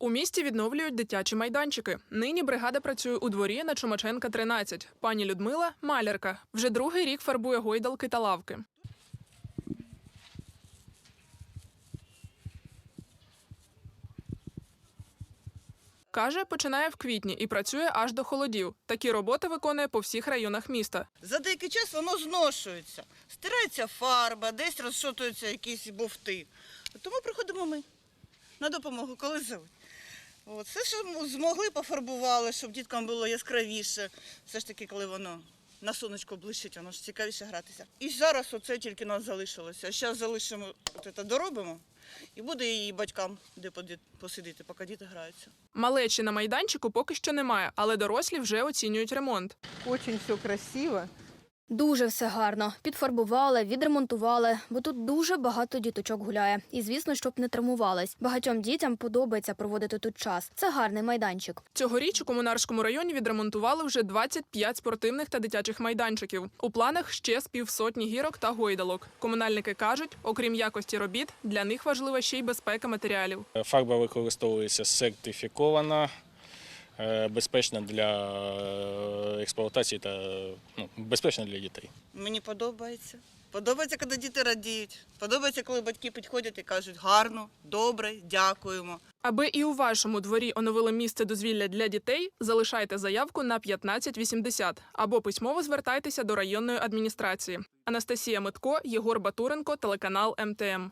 У місті відновлюють дитячі майданчики. Нині бригада працює у дворі на Чумаченка 13. Пані Людмила малярка. Вже другий рік фарбує гойдалки та лавки. Каже, починає в квітні і працює аж до холодів. Такі роботи виконує по всіх районах міста. За деякий час воно зношується. Стирається фарба, десь розшотуються якісь бовти. Тому приходимо ми на допомогу, коли зовуть. От. Все, що змогли, пофарбували, щоб діткам було яскравіше. Все ж таки, коли воно на сонечко блищить, воно ж цікавіше гратися. І зараз оце тільки нас залишилося. Зараз залишимо, от це доробимо, і буде її батькам де поди- посидіти, поки діти граються. Малечі на майданчику поки що немає, але дорослі вже оцінюють ремонт. Очень все красиво. Дуже все гарно. Підфарбували, відремонтували, бо тут дуже багато діточок гуляє. І звісно, щоб не травмувались. Багатьом дітям подобається проводити тут час. Це гарний майданчик. Цьогоріч у комунарському районі відремонтували вже 25 спортивних та дитячих майданчиків. У планах ще з півсотні гірок та гойдалок. Комунальники кажуть, окрім якості робіт, для них важлива ще й безпека матеріалів. Фарба використовується сертифікована, безпечна для е, експлуатації та ну, безпечна для дітей. Мені подобається. Подобається, коли діти радіють. Подобається, коли батьки підходять і кажуть гарно, добре, дякуємо. Аби і у вашому дворі оновили місце дозвілля для дітей, залишайте заявку на 1580 або письмово звертайтеся до районної адміністрації. Анастасія Митко, Єгор Батуренко, телеканал МТМ.